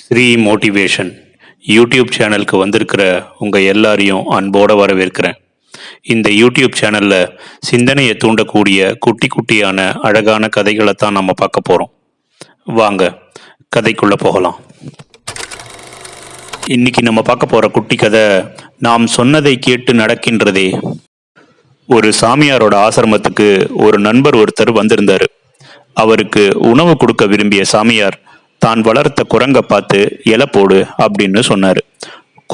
Sri motivation YouTube சேனலுக்கு வந்திருக்கிற உங்கள் எல்லாரையும் அன்போடு வரவேற்கிறேன். இந்த யூடியூப் சேனலில் சிந்தனையை தூண்டக்கூடிய குட்டி குட்டியான அழகான கதைகளை தான் நம்ம பார்க்க போகிறோம் வாங்க கதைக்குள்ளே போகலாம். இன்னைக்கு நம்ம பார்க்க போகிற குட்டி கதை நாம் சொன்னதை கேட்டு நடக்கின்றதே. ஒரு சாமியாரோட ஆசிரமத்துக்கு ஒரு நண்பர் ஒருத்தர் வந்திருந்தார். அவருக்கு உணவு கொடுக்க விரும்பிய சாமியார் தான் வளர்த்த குரங்கை பார்த்து இலை போடு அப்படின்னு சொன்னாரு.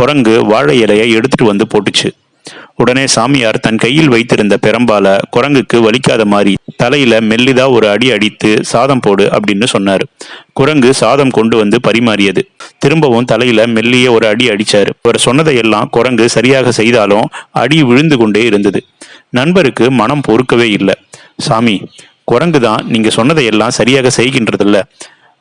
குரங்கு வாழை இலையை எடுத்துட்டு வந்து போட்டுச்சு. உடனே சாமியார் தன் கையில் வைத்திருந்த பெரம்பால குரங்குக்கு வலிக்காத மாதிரி தலையில மெல்லிதா ஒரு அடி அடித்து சாதம் போடு அப்படின்னு சொன்னாரு. குரங்கு சாதம் கொண்டு வந்து பரிமாறியது. திரும்பவும் தலையில மெல்லிய ஒரு அடி அடிச்சாரு. அவர் சொன்னதையெல்லாம் குரங்கு சரியாக செய்தாலும் அடி விழுந்து கொண்டே இருந்தது. நண்பருக்கு மனம் பொறுக்கவே இல்லை. சாமி குரங்கு தான் நீங்க சொன்னதையெல்லாம் சரியாக செய்கின்றதில்ல.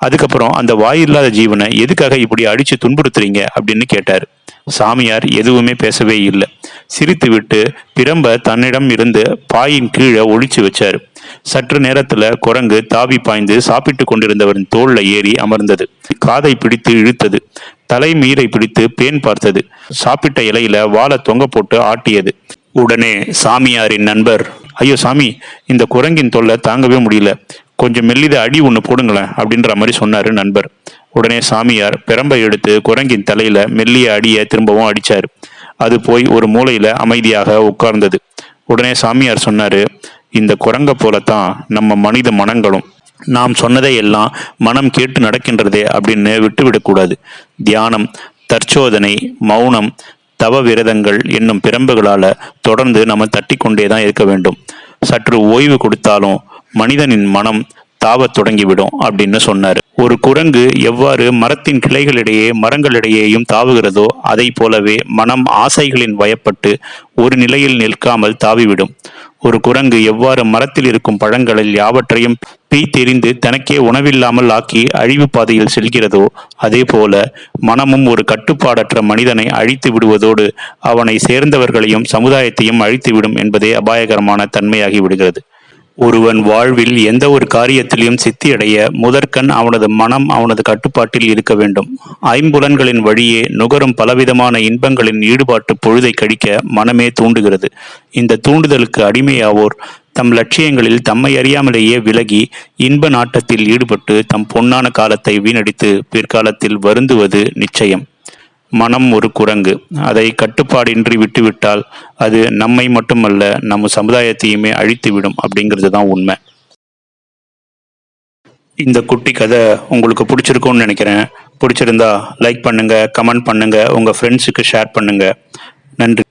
அதுக்கப்புறம் அந்த வாயில்லாத ஜீவனை எதுக்காக இப்படி அடிச்சு துன்புறுத்துறீங்க அப்படின்னு கேட்டார். சாமியார் எதுவுமே பேசவே இல்லை. சிரித்து விட்டு பிரம்ப தன்னிடம் இருந்து பாயின் கீழே ஒழிச்சு வச்சார். சற்று நேரத்துல குரங்கு தாவி பாய்ந்து சாப்பிட்டு கொண்டிருந்தவரின் தோல்ல ஏறி அமர்ந்தது. காதை பிடித்து இழுத்தது. தலை மீரை பிடித்து பேன் பார்த்தது. சாப்பிட்ட இலையில வாழை தொங்க போட்டு ஆட்டியது. உடனே சாமியாரின் நண்பர் ஐயோ சாமி இந்த குரங்கின் தொல்லை தாங்கவே முடியல. கொஞ்சம் மெல்லித அடி ஒன்று போடுங்களேன் அப்படின்ற மாதிரி சொன்னார் நண்பர். உடனே சாமியார் பெரம்பை எடுத்து குரங்கின் தலையில மெல்லிய அடியை திரும்பவும் அடிச்சார். அது போய் ஒரு மூலையில அமைதியாக உட்கார்ந்தது. உடனே சாமியார் சொன்னாரு இந்த குரங்கை போலத்தான் நம்ம மனித மனங்களும். நாம் சொன்னதை எல்லாம் மனம் கேட்டு நடக்கின்றதே அப்படின்னு விட்டுவிடக்கூடாது தியானம் தற்சோதனை மௌனம் தவ விரதங்கள் என்னும் பிரம்புகளால தொடர்ந்து நம்ம தட்டி கொண்டே தான் இருக்க வேண்டும். சற்று ஓய்வு கொடுத்தாலும் மனிதனின் மனம் தாவத் தொடங்கிவிடும் அப்படின்னு சொன்னார். ஒரு குரங்கு எவ்வாறு மரத்தின் கிளைகளிடையே மரங்களிடையேயும் தாவுகிறதோ அதை போலவே மனம் ஆசைகளின் வயப்பட்டு ஒரு நிலையில் நிற்காமல் தாவிவிடும். ஒரு குரங்கு எவ்வாறு மரத்தில் இருக்கும் பழங்களில் யாவற்றையும் பீத்தெறிந்து தனக்கே உணவில்லாமல் ஆக்கி அழிவு பாதையில் செல்கிறதோ அதே போல மனமும் ஒரு கட்டுப்பாடற்ற மனிதனை அழித்து விடுவதோடு அவனை சேர்ந்தவர்களையும் சமுதாயத்தையும் அழித்துவிடும் என்பதே அபாயகரமான தன்மையாகி விடுகிறது. ஒருவன் வாழ்வில் எந்த ஒரு காரியத்திலையும் சித்தியடைய முதற்கண் அவனது மனம் அவனது கட்டுப்பாட்டில் இருக்க வேண்டும். ஐம்புலன்களின் வழியே நுகரும் பலவிதமான இன்பங்களின் ஈடுபாட்டு பொழுதை கழிக்க மனமே தூண்டுகிறது. இந்த தூண்டுதலுக்கு அடிமையாவோர் தம் லட்சியங்களில் தம்மை அறியாமலேயே விலகி இன்ப நாட்டத்தில் ஈடுபட்டு தம் பொன்னான காலத்தை வீணடித்து பிற்காலத்தில் வருந்துவது நிச்சயம். மனம் ஒரு குரங்கு. அதை கட்டுப்பாடின்றி விட்டுவிட்டால் அது நம்மை மட்டுமல்ல நம்ம சமுதாயத்தையுமே அழித்துவிடும் அப்படிங்கிறது தான் உண்மை. இந்த குட்டி கதை உங்களுக்கு பிடிச்சிருக்கும்னு நினைக்கிறேன். பிடிச்சிருந்தா லைக் பண்ணுங்க கமெண்ட் பண்ணுங்க உங்க ஃப்ரெண்ட்ஸுக்கு ஷேர் பண்ணுங்க. நன்றி.